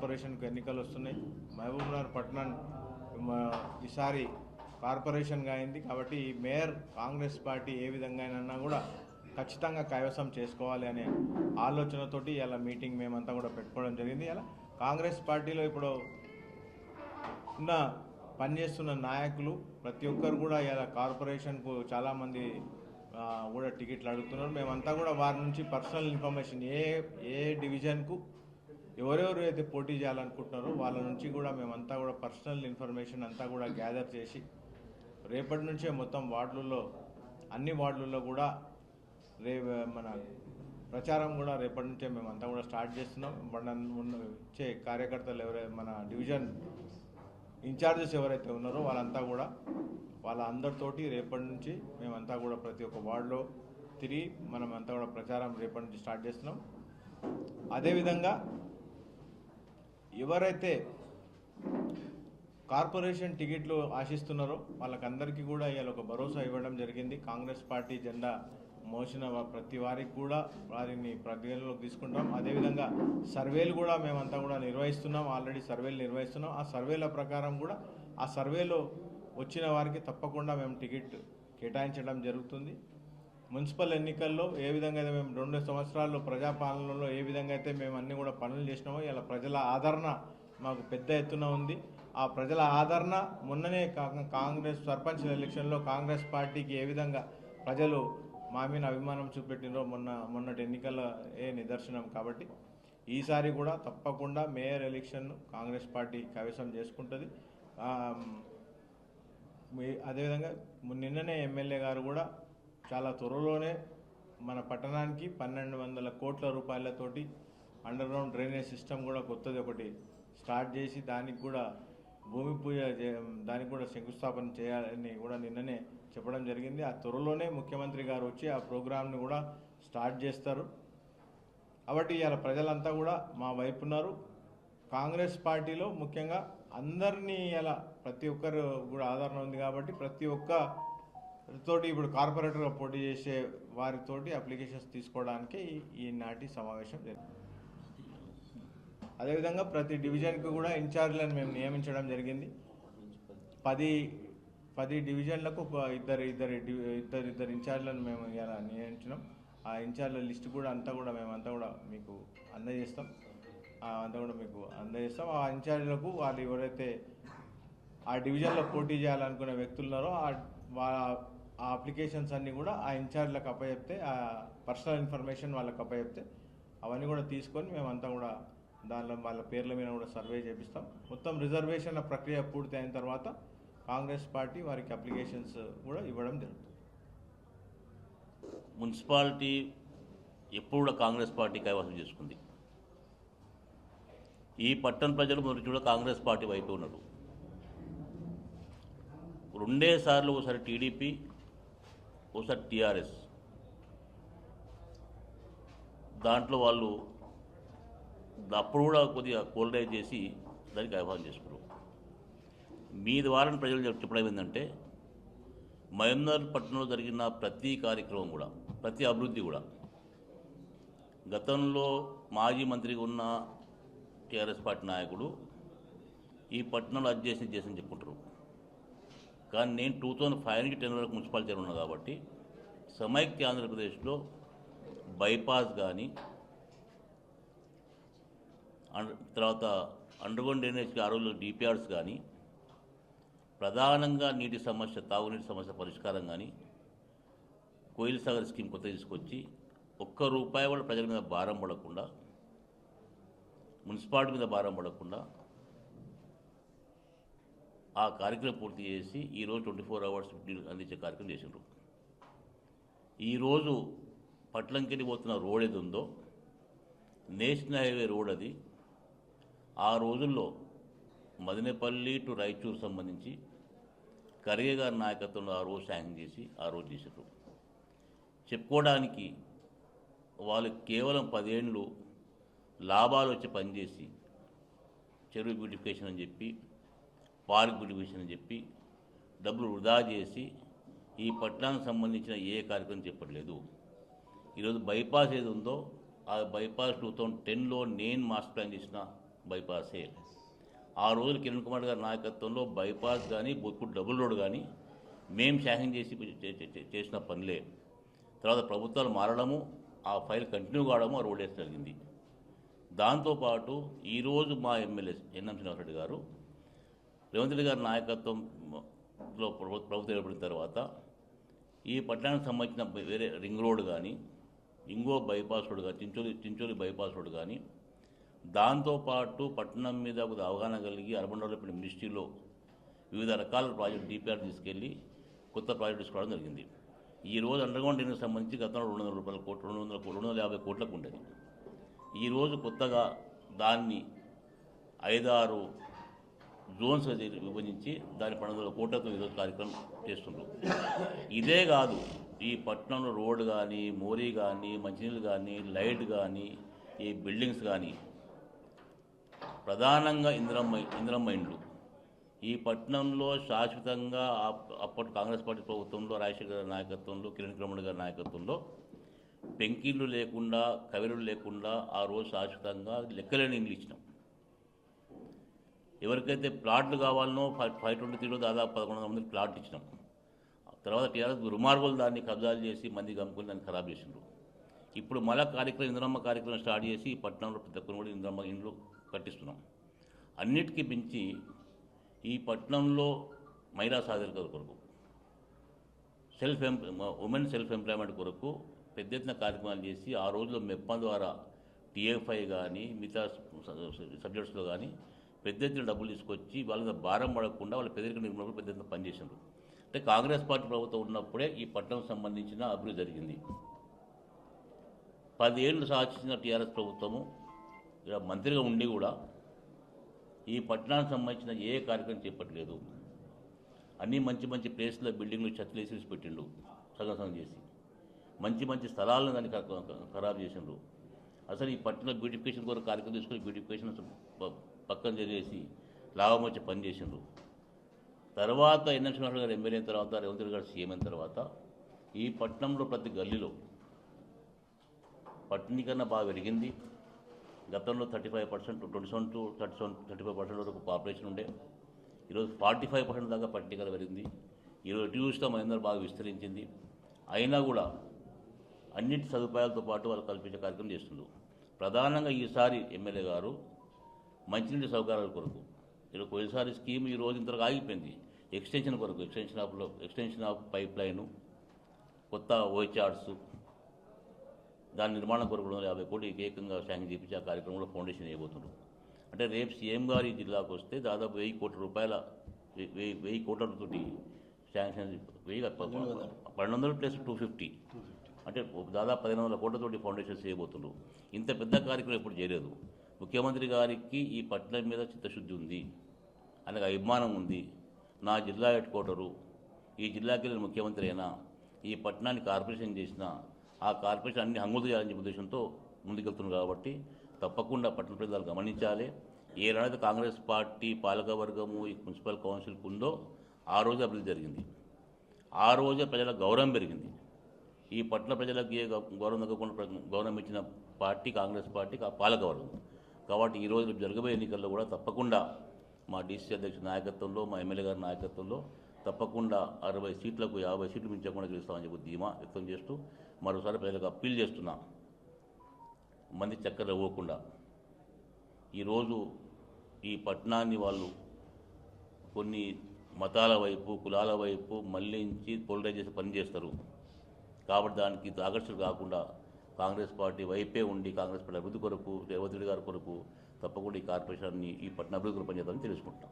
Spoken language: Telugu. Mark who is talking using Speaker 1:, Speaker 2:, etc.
Speaker 1: కార్పొరేషన్కు ఎన్నికలు వస్తున్నాయి. మహబూబ్నగర్ పట్టణం ఈసారి కార్పొరేషన్గా అయింది కాబట్టి ఈ మేయర్ కాంగ్రెస్ పార్టీ ఏ విధంగా అయినా కూడా ఖచ్చితంగా కైవసం చేసుకోవాలి అనే ఆలోచనతోటి ఇలా మీటింగ్ మేమంతా కూడా పెట్టుకోవడం జరిగింది. ఇలా కాంగ్రెస్ పార్టీలో ఇప్పుడు ఉన్న పనిచేస్తున్న నాయకులు ప్రతి ఒక్కరు కూడా ఇలా కార్పొరేషన్కు చాలామంది కూడా టికెట్లు అడుగుతున్నారు. మేమంతా కూడా వారి నుంచి పర్సనల్ ఇన్ఫర్మేషన్ ఏ ఏ డివిజన్కు ఎవరెవరు అయితే పోటీ చేయాలనుకుంటున్నారో వాళ్ళ నుంచి కూడా మేమంతా కూడా పర్సనల్ ఇన్ఫర్మేషన్ అంతా కూడా గ్యాదర్ చేసి రేపటి నుంచే మొత్తం వార్డులలో అన్ని వార్డులలో కూడా రే మన ప్రచారం కూడా రేపటి నుంచే మేమంతా కూడా స్టార్ట్ చేస్తున్నాం. మన వచ్చే కార్యకర్తలు ఎవరైతే మన డివిజన్ ఇన్ఛార్జెస్ ఎవరైతే ఉన్నారో వాళ్ళంతా కూడా వాళ్ళ అందరితోటి రేపటి నుంచి మేమంతా కూడా ప్రతి ఒక్క వార్డులో తిరిగి మనం అంతా కూడా ప్రచారం రేపటి నుంచి స్టార్ట్ చేస్తున్నాం. అదేవిధంగా ఎవరైతే కార్పొరేషన్ టికెట్లు ఆశిస్తున్నారో వాళ్ళకందరికీ కూడా ఇవాళ ఒక భరోసా ఇవ్వడం జరిగింది. కాంగ్రెస్ పార్టీ జెండా మోసిన ప్రతి వారికి కూడా వారిని ప్రక్రియలోకి తీసుకుంటాం. అదేవిధంగా సర్వేలు కూడా మేమంతా కూడా నిర్వహిస్తున్నాం. ఆల్రెడీ సర్వేలు నిర్వహిస్తున్నాం. ఆ సర్వేల ప్రకారం కూడా ఆ సర్వేలో వచ్చిన వారికి తప్పకుండా మేము టికెట్ కేటాయించడం జరుగుతుంది. మున్సిపల్ ఎన్నికల్లో ఏ విధంగా అయితే మేము రెండు సంవత్సరాల్లో ప్రజాపాలనలో ఏ విధంగా అయితే మేము అన్ని కూడా పనులు చేసినామో ఇలా ప్రజల ఆదరణ మాకు పెద్ద ఎత్తున ఉంది. ఆ ప్రజల ఆదరణ మొన్ననే కా- కాంగ్రెస్ సర్పంచ్ ఎలక్షన్లో కాంగ్రెస్ పార్టీకి ఏ విధంగా ప్రజలు మా మీద అభిమానం చూపెట్టినో మొన్న మొన్నటి ఎన్నికల ఏ నిదర్శనం కాబట్టి ఈసారి కూడా తప్పకుండా మేయర్ ఎలక్షన్ కాంగ్రెస్ పార్టీ కైవసం చేసుకుంటుంది. అదేవిధంగా నిన్ననే ఎమ్మెల్యే గారు కూడా చాలా త్వరలోనే మన పట్టణానికి పన్నెండు వందల కోట్ల రూపాయలతోటి అండర్ గ్రౌండ్ డ్రైనేజ్ సిస్టమ్ కూడా కొత్తది ఒకటి స్టార్ట్ చేసి దానికి కూడా భూమి పూజ దానికి కూడా శంకుస్థాపన చేయాలని కూడా నిన్ననే చెప్పడం జరిగింది. ఆ త్వరలోనే ముఖ్యమంత్రి గారు వచ్చి ఆ ప్రోగ్రామ్ని కూడా స్టార్ట్ చేస్తారు. కాబట్టి ఇవాళ ప్రజలంతా కూడా మా వైపు ఉన్నారు. కాంగ్రెస్ పార్టీలో ముఖ్యంగా అందరినీ ఇలా ప్రతి ఒక్కరు కూడా ఆదరణ ఉంది కాబట్టి ప్రతి ఒక్క తోటి ఇప్పుడు కార్పొరేటర్గా పోటీ చేసే వారితోటి అప్లికేషన్స్ తీసుకోవడానికి ఈ- ఈనాటి సమావేశం జరిగింది. అదేవిధంగా ప్రతి డివిజన్కి కూడా ఇన్ఛార్జ్లను మేము నియమించడం జరిగింది. పది పది డివిజన్లకు ఒక ఇద్దరు ఇద్దరు ఇద్దరు ఇద్దరు ఇన్ఛార్జ్లను మేము ఇలా నియమించినాం. ఆ ఇన్ఛార్జ్ల లిస్ట్ కూడా అంతా కూడా మేము అంతా కూడా మీకు అందజేస్తాం. అంతా కూడా మీకు అందజేస్తాం. ఆ ఇన్ఛార్జ్లకు వాళ్ళు ఎవరైతే ఆ డివిజన్లో పోటీ చేయాలనుకునే వ్యక్తులు ఉన్నారో ఆ వా ఆ అప్లికేషన్స్ అన్నీ కూడా ఆ ఇన్ఛార్జ్లకు అప్పచెప్తే ఆ పర్సనల్ ఇన్ఫర్మేషన్ వాళ్ళకి అప్పచెప్తే అవన్నీ కూడా తీసుకొని మేమంతా కూడా దానిలో వాళ్ళ పేర్ల మీద కూడా సర్వే చేపిస్తాం. మొత్తం రిజర్వేషన్ల ప్రక్రియ పూర్తి అయిన తర్వాత కాంగ్రెస్ పార్టీ వారికి అప్లికేషన్స్ కూడా ఇవ్వడం జరుగుతుంది.
Speaker 2: మున్సిపాలిటీ ఎప్పుడు కూడా కాంగ్రెస్ పార్టీ కైవసం చేసుకుంది. ఈ పట్టణ ప్రజలు మొదటి కూడా కాంగ్రెస్ పార్టీ వైపు ఉన్నారు. రెండేసార్లు ఒకసారి టీడీపీ ఒకసారి టీఆర్ఎస్. దాంట్లో వాళ్ళు అప్పుడు కూడా కొద్దిగా కోల్డైజ్ చేసి దానికి కైవసం చేసుకున్నారు. మీ ద్వారా ప్రజలు చెప్పడం ఏంటంటే మహమ్నార్ పట్టణంలో జరిగిన ప్రతి కార్యక్రమం కూడా ప్రతి అభివృద్ధి కూడా గతంలో మాజీ మంత్రిగా ఉన్న టీఆర్ఎస్ పార్టీ నాయకుడు ఈ పట్టణంలో అది చేసి చేసి చెప్పుకుంటారు కానీ నేను టూ థౌజండ్ ఫైవ్ నుంచి టెన్ వరకు మున్సిపాలిటీ ఉన్నా కాబట్టి సమైక్య ఆంధ్రప్రదేశ్లో బైపాస్ కానీ అండ్ తర్వాత అండర్గ్రౌండ్ డ్రైనేజ్ ఆ రోజుల్లో డిపిఆర్స్ కానీ ప్రధానంగా నీటి సమస్య తాగునీటి సమస్య పరిష్కారం కానీ కోయిల్ సాగర్ స్కీమ్ కొత్త తీసుకొచ్చి ఒక్క రూపాయి కూడా ప్రజల మీద భారం పడకుండా మున్సిపాలిటీ మీద భారం పడకుండా ఆ కార్యక్రమం పూర్తి చేసి ఈరోజు ట్వంటీ ఫోర్ అవర్స్ నీళ్ళు అందించే కార్యక్రమం చేసిండ్రు. ఈరోజు పట్లంకెళ్ళి పోతున్న రోడ్ ఏది ఉందో నేషనల్ హైవే రోడ్ అది. ఆ రోజుల్లో మదినేపల్లి టు రాయచూరు సంబంధించి ఖర్గే గారి నాయకత్వంలో ఆ రోజు శాంక్షన్ చేసి ఆ రోజు చేశారు చెప్పుకోవడానికి వాళ్ళు కేవలం పదేళ్ళు లాభాలు వచ్చి పనిచేసి చెరువు బ్యూటిఫికేషన్ అని చెప్పి పార్క్ బ్యూటిఫికేషన్ చెప్పి డబ్బులు వృధా చేసి ఈ పట్టణానికి సంబంధించిన ఏ కార్యక్రమం చెప్పట్లేదు. ఈరోజు బైపాస్ ఏది ఉందో ఆ బైపాస్ టూ థౌజండ్ టెన్లో నేను మాస్టర్ ప్లాన్ చేసిన బైపాసే. ఆ రోజులు కిరణ్ కుమార్ గారి నాయకత్వంలో బైపాస్ కానీ బొత్తుడు డబుల్ రోడ్ కానీ మేము శాంక్షన్ చేసి చేసిన పనులే. తర్వాత ప్రభుత్వాలు మారడము ఆ ఫైల్ కంటిన్యూ కావడము ఆ రోడ్ వేసి జరిగింది. దాంతోపాటు ఈరోజు మా ఎమ్మెల్యే ఎన్ఎం శ్రీనివాసరెడ్డి గారు రేవంత్ రెడ్డి గారి నాయకత్వంలో ప్రభు- ప్రభుత్వం ఏర్పడిన తర్వాత ఈ పట్టణానికి సంబంధించిన వేరే రింగ్ రోడ్ కానీ ఇంగో బైపాస్ రోడ్ కానీ చించోలి చించోలి బైపాస్ రోడ్ కానీ దాంతోపాటు పట్టణం మీద కొద్దిగా అవగాహన కలిగి అర్బన్ డెవలప్మెంట్ మినిస్ట్రీలో వివిధ రకాల ప్రాజెక్ట్ డిపిఆర్ తీసుకెళ్ళి కొత్త ప్రాజెక్ట్ తీసుకోవడం జరిగింది. ఈ రోజు అండర్గ్రౌండ్ డ్రైనేజ్ సంబంధించి గతంలో రెండు వందల రూపాయల కోట్లు రెండు వందల రెండు వందల యాభై కోట్లకు ఉండేది. ఈరోజు కొత్తగా దాన్ని ఐదారు జోన్స్ అది విభజించి దాని పన్నెండు కోటతో ఈరోజు కార్యక్రమం చేస్తున్నారు ఇదే కాదు ఈ పట్టణంలో రోడ్డు కానీ మోరీ కానీ మంచినీళ్ళు కానీ లైట్ కానీ ఈ బిల్డింగ్స్ కానీ ప్రధానంగా ఇందిరమ్మ ఇందిరమ్మ ఇండ్లు. ఈ పట్టణంలో శాశ్వతంగా అప్పటి కాంగ్రెస్ పార్టీ ప్రభుత్వంలో రాజశేఖర గారి నాయకత్వంలో కిరణ్ క్రమణ్ గారి నాయకత్వంలో పెంకిళ్ళు లేకుండా కవిరులు లేకుండా ఆ రోజు శాశ్వతంగా లెక్కలేని ఇండ్లు ఇచ్చినాం. ఎవరికైతే ప్లాట్లు కావాలనో ఫైవ్ ఫైవ్ ట్వంటీ త్రీలో దాదాపు పదకొండు వందల మంది ప్లాట్ ఇచ్చినాం. తర్వాత టీఆర్ఎస్ దుర్మార్గులు దాన్ని కబ్జాలు చేసి మంది కమ్ముకుని దాన్ని ఖరాబ్ చేసినారు ఇప్పుడు మళ్ళా కార్యక్రమం ఇంద్రమ్మ కార్యక్రమం స్టార్ట్ చేసి పట్టణంలో ప్రతి ఒక్కరు కూడా ఇంద్రమ్మ ఇండ్లు కట్టిస్తున్నాం. అన్నిటికీ మించి ఈ పట్టణంలో మహిళా సాధికార కొరకు self emp women self employment కొరకు పెద్ద ఎత్తున కార్యక్రమాలు చేసి ఆ రోజుల్లో మెప్ప ద్వారా టీఎఫ్ఐ కానీ మిగతా సబ్జెక్ట్స్లో కానీ పెద్ద ఎత్తున డబ్బులు తీసుకొచ్చి వాళ్ళ భారం పడకుండా వాళ్ళ పెద్దరిక నిర్మూలన పెద్ద ఎత్తున పనిచేసిండ్రు అంటే కాంగ్రెస్ పార్టీ ప్రభుత్వం ఉన్నప్పుడే ఈ పట్టణం సంబంధించిన అభివృద్ధి జరిగింది. పదేళ్ళు సాధించిన టీఆర్ఎస్ ప్రభుత్వము ఇలా మంత్రిగా ఉండి కూడా ఈ పట్టణానికి సంబంధించిన ఏ కార్యక్రమం చేపట్టలేదు. అన్నీ మంచి మంచి ప్లేస్లో బిల్డింగ్లు చెత్తలేసి పెట్టిండు సగం సగం చేసి. మంచి మంచి స్థలాలను దాన్ని ఖరాబ్ చేసిండ్రు. అసలు ఈ పట్టణ బ్యూటిఫికేషన్ కొరకు కార్యక్రమం తీసుకొని బ్యూటిఫికేషన్ పక్కన జరిగేసి లాభం వచ్చి పనిచేసిండ్రు తర్వాత ఎన్ఎం గారు ఎమ్మెల్యే తర్వాత రేవంత్ రెడ్డి గారు సీఎం అయిన తర్వాత ఈ పట్టణంలో ప్రతి గల్లీలో పట్టణీకరణ బాగా పెరిగింది. గతంలో thirty five percent twenty seven to thirty seven thirty five percent వరకు పాపులేషన్ ఉండే. ఈరోజు ఫార్టీ ఫైవ్ పర్సెంట్ దాకా పట్టణీకరణ పెరిగింది. ఈరోజు ఎటు మహేందర్ బాగా విస్తరించింది. అయినా కూడా అన్నిటి సదుపాయాలతో పాటు వాళ్ళు కల్పించే కార్యక్రమం చేస్తున్నారు ప్రధానంగా ఈసారి ఎమ్మెల్యే గారు మంచినీటి సౌకర్యాల కొరకు. ఇలా పోయినసారి స్కీమ్ ఈ రోజు ఇంతవరకు ఆగిపోయింది. ఎక్స్టెన్షన్ కొరకు extension of extension of pipe line కొత్త ఓచార్ట్స్ దాని నిర్మాణం కొరకు రెండు వందల యాభై కోట్లు ఏకంగా శాంక్షన్ చేపించి ఆ కార్యక్రమంలో ఫౌండేషన్ వేయబోతున్నారు. అంటే రేపు సీఎం గారు ఈ జిల్లాకు వస్తే దాదాపు వెయ్యి కోట్ల రూపాయల వెయ్యి- వెయ్యి కోట్లతోటి శాంక్షన్ వెయ్యి పన్నెండు వందలు ప్లస్ టూ ఫిఫ్టీ. అంటే దాదాపు పదిహేను వందల కోట్లతోటి ఫౌండేషన్ చేయబోతున్నారు. ఇంత పెద్ద కార్యక్రమం ఎప్పుడు చేయలేదు. ముఖ్యమంత్రి గారికి ఈ పట్టణం మీద చిత్తశుద్ధి ఉంది అనగా అభిమానం ఉంది. నా జిల్లా హెడ్ క్వార్టరు ఈ జిల్లాకి వెళ్ళిన ముఖ్యమంత్రి అయినా ఈ పట్టణాన్ని కార్పొరేషన్ చేసిన ఆ కార్పొరేషన్ అన్ని హంగులు చేయాలని ఉద్దేశంతో ముందుకెళ్తున్నారు కాబట్టి తప్పకుండా పట్టణ ప్రజలు గమనించాలి. ఏ రణైతే కాంగ్రెస్ పార్టీ పాలకవర్గము ఈ మున్సిపల్ కౌన్సిల్కి ఉందో ఆ రోజు అభివృద్ధి జరిగింది. ఆ రోజే ప్రజల గౌరవం పెరిగింది. ఈ పట్టణ ప్రజలకు ఏ గౌరవం తగ్గకుండా గౌరవం ఇచ్చిన పార్టీ కాంగ్రెస్ పార్టీ పాలకవర్గం కాబట్టి ఈ జరగబోయే ఎన్నికల్లో కూడా తప్పకుండా మా డీసీ అధ్యక్షుడి నాయకత్వంలో మా ఎమ్మెల్యే గారి నాయకత్వంలో తప్పకుండా అరవై సీట్లకు యాభై సీట్లు మించకుండా గెలుస్తామని చెప్పి ధీమా వ్యక్తం చేస్తూ మరోసారి ప్రజలకు అప్పీల్ చేస్తున్నా. మంది చక్కెర ఇవ్వకుండా ఈరోజు ఈ పట్టణాన్ని వాళ్ళు కొన్ని మతాల వైపు కులాల వైపు మళ్ళించి పోలరైజ్ చేసి పనిచేస్తారు కాబట్టి దానికి ఆకర్షణ కాకుండా కాంగ్రెస్ పార్టీ వైపే ఉండి కాంగ్రెస్ పార్టీ అభివృద్ధి కొరకు రేవంత్ రెడ్డి గారి కొరకు తప్పకుండా ఈ కార్పొరేషన్ని ఈ పట్టణ అభివృద్ధి కొరకు పనిచేద్దామని తెలుసుకుంటాం.